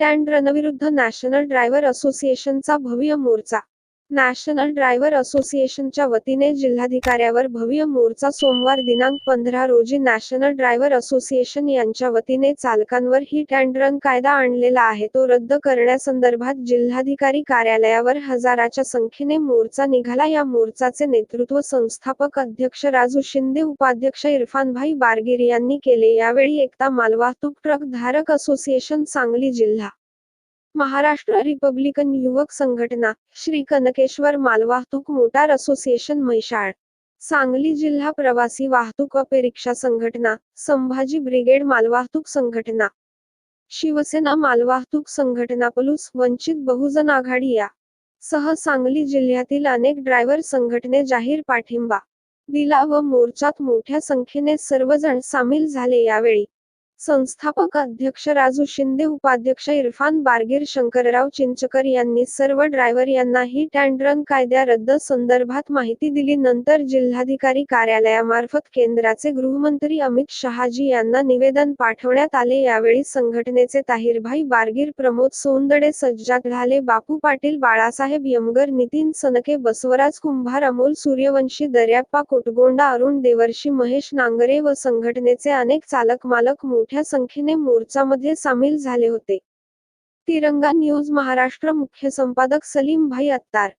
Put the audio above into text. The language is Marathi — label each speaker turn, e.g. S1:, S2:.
S1: अँड रनविरुद्ध नॅशनल ड्रायव्हर असोसिएशनचा भव्य मोर्चा. नॅशनल ड्रायव्हर असोसिएशनच्या वतीने जिल्हाधिकाऱ्यावर भव्य मोर्चा सोमवार दिनांक पंधरा रोजी नॅशनल ड्रायव्हर असोसिएशन यांच्या वतीने चालकांवर हिट अँड रन कायदा आणलेला आहे. तो रद्द करण्यासंदर्भात जिल्हाधिकारी कार्यालयावर हजाराच्या संख्येने मोर्चा निघाला. या मोर्चाचे नेतृत्व संस्थापक अध्यक्ष राजू शिंदे उपाध्यक्ष इरफानभाई बारगीर यांनी केले. यावेळी एकता मालवाहतूक ट्रक धारक असोसिएशन सांगली जिल्हा महाराष्ट्र रिपब्लिकन युवक संघटना श्री कनकेश्वर मालवाहतूक मोटार असोसिएशन मैशाळ सांगली जिल्हा प्रवासी वाहतूक अपेरिक्षा संघटना संभाजी ब्रिगेड मालवाहतूक संघटना. शिवसेना मालवाहतूक संघटना पलूस वंचित बहुजन आघाडी या. सह सांगली जिल्ह्यातील अनेक ड्रायव्हर संघटने जाहीर पाठिंबा दिला व मोर्चात मोठ्या संख्येने सर्वजण सामील झाले यावेळी. संस्थापक अध्यक्ष राजू शिंदे उपाध्यक्ष इरफान बारगीर शंकरराव चिंचकर यांनी सर्व ड्रायव्हर यांना हिट अँड रन कायद्या रद्द संदर्भात माहिती दिली. नंतर जिल्हाधिकारी कार्यालयामार्फत केंद्राचे गृहमंत्री अमित शहाजी यांना निवेदन पाठवण्यात आले. यावेळी संघटनेचे ताहिरभाई बारगीर प्रमोद सोंदडे सज्जाद ढाले बापू पाटील बाळासाहेब यमगर नितीन सनके बसवराज कुंभार अमोल सूर्यवंशी दर्याप्पा कोटगोंडा अरुण देवर्षी महेश नांगरे व संघटनेचे अनेक चालक मालक मोठ्या संख्येने मोर्चामध्ये सामील झाले होते. तिरंगा न्यूज महाराष्ट्र मुख्य संपादक सलीम भाई अत्तार